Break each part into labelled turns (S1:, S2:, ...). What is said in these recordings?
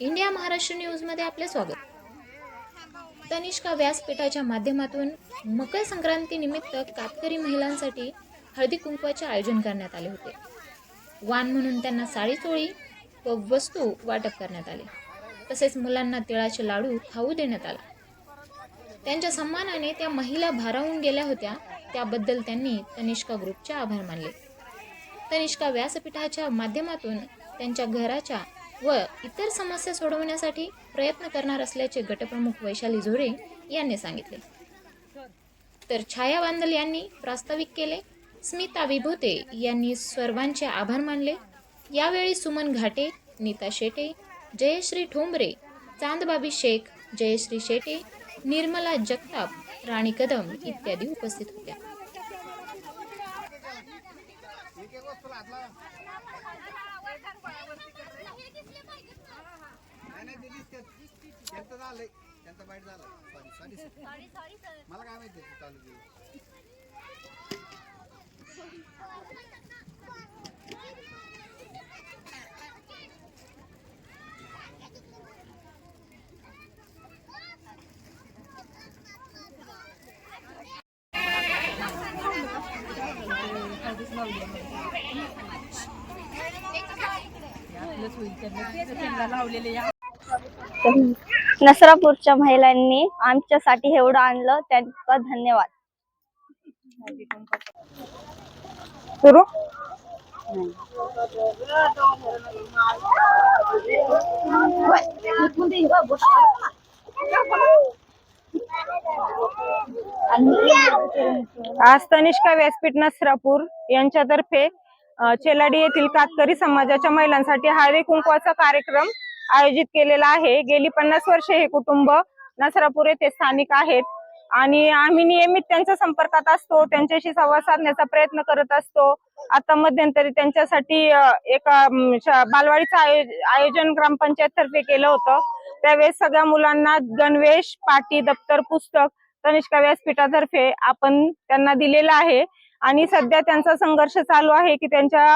S1: India Maharashtra न्यूजमध्ये आपले स्वागत. तनिष्का व्यासपीठाच्या माध्यमातून मकर संक्रांती निमित्त कातकरी महिलांसाठी हळदी कुंकवाचे आयोजन करण्यात आले होते. वाण म्हणून त्यांना साडी चोळी व वस्तू वाटप करण्यात आले. तसेच मुलांना तिळाचे लाडू खाऊ देण्यात आला. त्यांच्या सन्मानाने त्या महिला भारावून गेल्या होत्या. त्याबद्दल त्यांनी तनिष्का ग्रुपचे आभार मानले. तनिष्का व्यासपीठाच्या माध्यमातून त्यांच्या घराच्या व इतर समस्या सोडवण्यासाठी प्रयत्न करणार असल्याचे गटप्रमुख वैशाली झोरे यांनी सांगितले. तर छाया बांदल यांनी प्रास्ताविक केले. स्मिता विभूते यांनी सर्वांचे आभार मानले. यावेळी सुमन घाटे नीता शेटे जयश्री ठोंबरे चांदबाबी शेख जयश्री शेटे निर्मला जगताप राणी कदम इत्यादी उपस्थित होत्या.
S2: त्यांचं झालंय. त्यांचा बाईट झाला सॉरी सॉरी मला काय माहिती तू चालू केली
S3: नसरापूरच्या महिलांनी आमच्यासाठी एवढं आणलं त्यांचा धन्यवाद.
S4: सुरू? आज तनिष्का व्यासपीठ नसरापूर यांच्यातर्फे चेलाडी येथील कातकरी समाजाच्या महिलांसाठी हळदी कुंकवाचा कार्यक्रम आयोजित केलेला आहे. गेली पन्नास वर्षे हे कुटुंब नसरापूर येथे स्थानिक आहेत. आणि आम्ही नियमित त्यांच्या संपर्कात असतो. त्यांच्याशी संवाद साधण्याचा प्रयत्न करत असतो. आता मध्यंतरी त्यांच्यासाठी एक एका बालवाडीचं आयोजन ग्रामपंचायत तर्फे केलं होतं. त्यावेळेस सगळ्या मुलांना गणवेश पाटी दप्तर पुस्तक तनिष्का व्यासपीठातर्फे आपण त्यांना दिलेलं आहे. आणि सध्या त्यांचा संघर्ष चालू आहे की त्यांच्या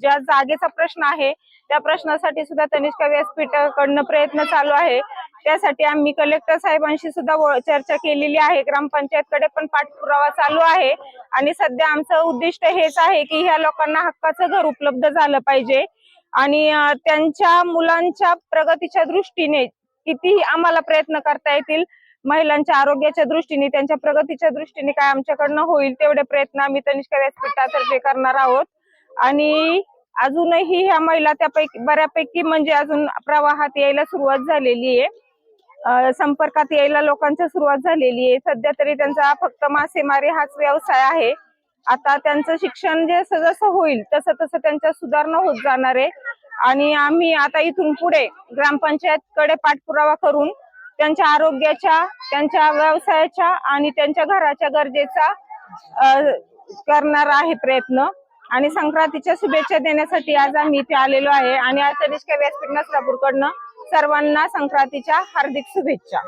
S4: ज्या जागेचा प्रश्न आहे त्या प्रश्नासाठी सुद्धा तनिष्का व्यासपीठाकडनं प्रयत्न चालू आहे. त्यासाठी आम्ही कलेक्टर साहेबांशी सुद्धा चर्चा केलेली आहे. ग्रामपंचायतकडे पण पाठपुरावा चालू आहे. आणि सध्या आमचं उद्दिष्ट हेच आहे की ह्या लोकांना हक्काचं घर उपलब्ध झालं पाहिजे. आणि त्यांच्या मुलांच्या प्रगतीच्या दृष्टीने कितीही आम्हाला प्रयत्न करता येतील महिलांच्या आरोग्याच्या दृष्टीने त्यांच्या प्रगतीच्या दृष्टीने काय आमच्याकडनं होईल तेवढे प्रयत्न आम्ही तनिष्का व्यासपीठातर्फे करणार आहोत. आणि अजूनही ह्या महिला त्यापैकी बऱ्यापैकी म्हणजे अजून प्रवाहात यायला सुरुवात झालेली आहे. संपर्कात यायला लोकांच्या सुरुवात झालेली आहे. सध्या तरी त्यांचा फक्त मासेमारी हाच व्यवसाय आहे. आता त्यांचं शिक्षण जसं जसं होईल तसं तसं त्यांच्या सुधारणा होत जाणार आहे. आणि आम्ही आता इथून पुढे ग्रामपंचायतकडे पाठपुरावा करून त्यांच्या आरोग्याच्या त्यांच्या व्यवसायाच्या आणि त्यांच्या घराच्या गरजेचा करणार आहे प्रयत्न. आणि संक्रांतीच्या शुभेच्छा देण्यासाठी आज आम्ही इथे आलेलो आहे. आणि आज तनिष्का व्यासपीठ नसरापूरकडनं सर्वांना संक्रांतीच्या हार्दिक शुभेच्छा.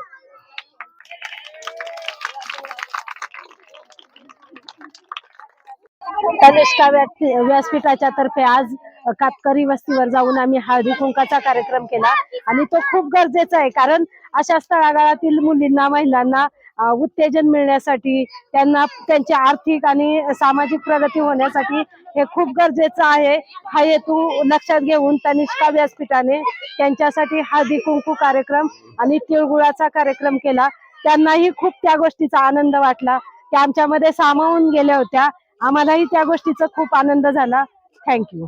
S5: तनिष्का व्यासपीठाच्या तर्फे आज कातकरी वस्तीवर जाऊन आम्ही हळदी कुंकाचा कार्यक्रम केला. आणि तो खूप गरजेचा आहे कारण अशा स्थळागाळातील मुलींना महिलांना उत्तेजन मिळण्यासाठी त्यांना त्यांची आर्थिक आणि सामाजिक प्रगती होण्यासाठी हे खूप गरजेचं आहे. हा हेतू लक्षात घेऊन तनिष्का व्यासपीठाने त्यांच्यासाठी हळदी कुंकू कार्यक्रम आणि तिळगुळाचा कार्यक्रम केला. त्यांनाही खूप त्या गोष्टीचा आनंद वाटला त्या आमच्यामध्ये सामावून गेल्या होत्या. आम्हालाही त्या गोष्टीचा खूप आनंद झाला. Thank you